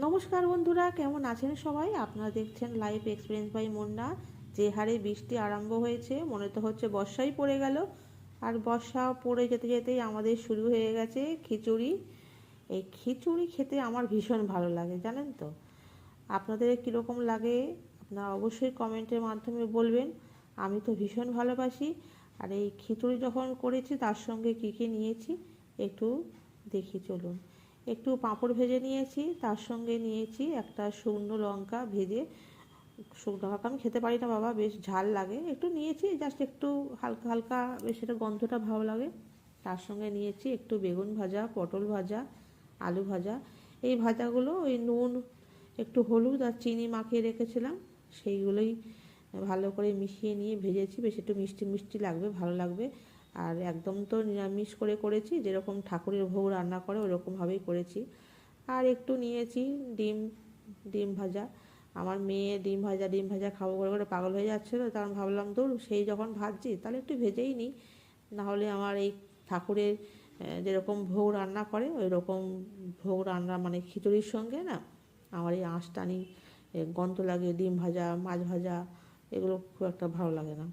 নমস্কার বন্ধুরা, কেমন আছেন সবাই? আপনারা দেখছেন লাইফ এক্সপিরিয়েন্স বাই মুন্না যে হারে বৃষ্টি আরম্ভ হয়েছে, মনে তো হচ্ছে বর্ষাই পড়ে গেল। আর বর্ষা পড়ে যেতে যেতেই আমাদের শুরু হয়ে গেছে খিচুড়ি। এই খিচুড়ি খেতে আমার ভীষণ ভালো লাগে, জানেন তো? আপনাদের কীরকম লাগে, আপনারা অবশ্যই কমেন্টের মাধ্যমে বলবেন। আমি তো ভীষণ ভালোবাসি। আর এই খিচুড়ি যখন করেছি, তার সঙ্গে কী কী নিয়েছি, একটু দেখি চলুন। একটু পাঁপড় ভেজে নিয়েছি, তার সঙ্গে নিয়েছি একটা শুকনো লঙ্কা ভেজে। শুকনো লঙ্কা আমি খেতে পারি না বাবা, বেশ ঝাল লাগে। একটু নিয়েছি জাস্ট একটু হালকা হালকা বেশ এটা গন্ধটা ভালো লাগে। তার সঙ্গে নিয়েছি একটু বেগুন ভাজা, পটল ভাজা, আলু ভাজা। এই ভাজাগুলো ওই নুন, একটু হলুদ আর চিনি মাখিয়ে রেখেছিলাম। সেইগুলোই ভালো করে মিশিয়ে নিয়ে ভেজেছি। বেশ একটু মিষ্টি মিষ্টি লাগবে, ভালো লাগবে। আর একদম তো নিরামিষ করে করেছি, যেরকম ঠাকুরের ভোগ রান্না করে ওরকমভাবেই করেছি। আর একটু নিয়েছি ডিম ডিম ভাজা। আমার মেয়ে ডিম ভাজা ডিম ভাজা খাব করে করে পাগল হয়ে যাচ্ছিল তখন ভাবলাম দূর সেই যখন ভাজছি, তাহলে একটু ভেজেই নিই। নাহলে আমার এই ঠাকুরের যেরকম ভোগ রান্না করে ওই রকম ভোগ রান্না মানে খিচুড়ির সঙ্গে না, আমার এই আঁশটানি গন্ধ লাগে, ডিম ভাজা, মাছ ভাজা, এগুলো খুব একটা ভালো লাগে না।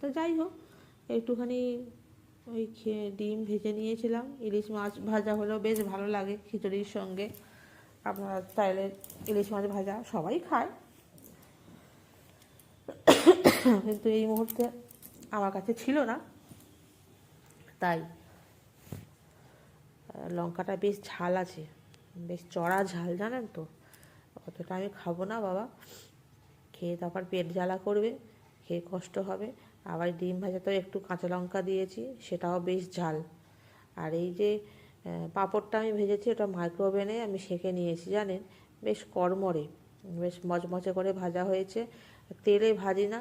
তো যাই হোক, একটুখানি ওই ডিম ভেজে নিয়েছিলাম। ইলিশ মাছ ভাজা হলেও বেশ ভালো লাগে খিচুড়ির সঙ্গে। আপনারা চাইলে ইলিশ মাছ ভাজা সবাই খায়। কিন্তু এই মুহূর্তে আমার কাছে ছিল না। তাই লঙ্কাটা বেশ ঝাল আছে। বেশ চড়া ঝাল, জানেন তো? অতটা আমি খাব না, বাবা। খেয়ে তারপর পেট জ্বালা করবে, খেয়ে কষ্ট হবে। আবার ডিম ভাজাতেও একটু কাঁচা লঙ্কা দিয়েছি, সেটাও বেশ ঝাল। আর এই যে পাঁপড়টা আমি ভেজেছি, ওটা মাইক্রো ওভেনে আমি সেঁকে নিয়েছি, জানেন? বেশ কড়মড়ে, বেশ মচমচে করে ভাজা হয়েছে। তেলে ভাজি না,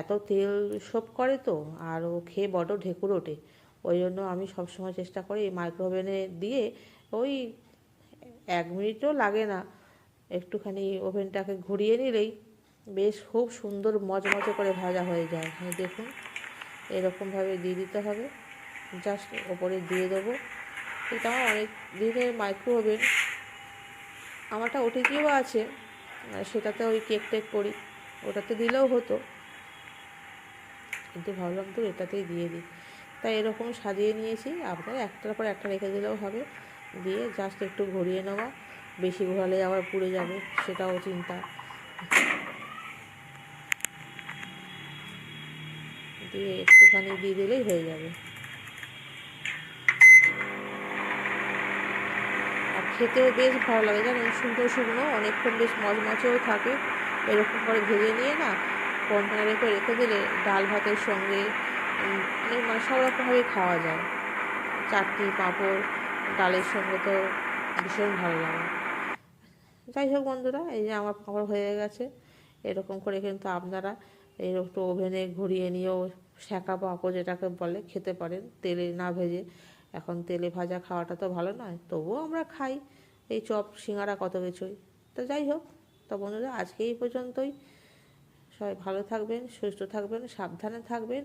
এত তেল সব করে তো, আর ও খেয়ে বড় ঢেকুর ওঠে। ওই জন্য আমি সবসময় চেষ্টা করি এই মাইক্রো ওভেনে দিয়ে ওই এক মিনিটও লাগে না, একটুখানি ওভেনটাকে ঘুরিয়ে নিলেই বেশ খুব সুন্দর মচমচে করে ভাজা হয়ে যায়। হ্যাঁ দেখুন, এরকমভাবে দিয়ে দিতে হবে। জাস্ট ওপরে দিয়ে দেবো। এটা অনেক দিনের মাইক্রো ওভেন আমারটা ওটিজিও আছে, সেটাতে ওই কেক টেক করি। ওটাতে দিলেও হতো। কিন্তু ভাবলাম তো এটাতেই দিয়ে দিই। তাই এরকম সাজিয়ে নিয়েছি। আপনার একটার পর একটা রেখে দিলেও হবে। দিয়ে জাস্ট একটু ঘুরিয়ে নেওয়া। বেশি ঘোরালে আবার পুড়ে যাবে, সেটাও চিন্তা। দিয়ে একটুখানি দিয়ে দিলেই হয়ে যাবে। আর খেতেও বেশ ভালো লাগে, জানেন? শুকনো শুকনো, অনেকক্ষণ বেশ মচমচেও থাকে। এরকম করে ভেজে নিয়ে না কন্টেনারে করে রেখে দিলে ডাল ভাতের সঙ্গে মানে সব রকমভাবে খাওয়া যায়। চাটনি, পাঁপড়, ডালের সঙ্গে তো ভীষণ ভালো লাগে। যাই হোক বন্ধুরা, এই যে আমার পাঁপড় হয়ে গেছে, এরকম করে কিন্তু আপনারা এই একটু ওভেনে ঘুরিয়ে নিয়েও শ্যাঁকা পাঁপড় যেটাকে বলে খেতে পারেন, তেলে না ভেজে। এখন তেলে ভাজা খাওয়াটা তো ভালো নয়, তবুও আমরা খাই। এই চপ, সিঙ্গারা কত কিছুই। তো যাই হোক, তো বন্ধুরা আজকে এই পর্যন্তই। সবাই ভালো থাকবেন, সুস্থ থাকবেন, সাবধানে থাকবেন।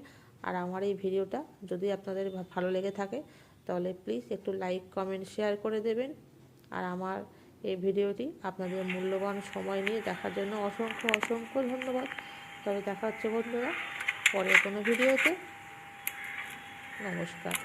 আর আমার এই ভিডিওটা যদি আপনাদের ভালো লেগে থাকে, তাহলে প্লিজ একটু লাইক কমেন্ট শেয়ার করে দেবেন। আর আমার এই ভিডিওটি আপনাদের মূল্যবান সময় নিয়ে দেখার জন্য অসংখ্য অসংখ্য ধন্যবাদ। তবে দেখা হচ্ছে বন্ধুরা পরের কোনো ভিডিওতে। নমস্কার।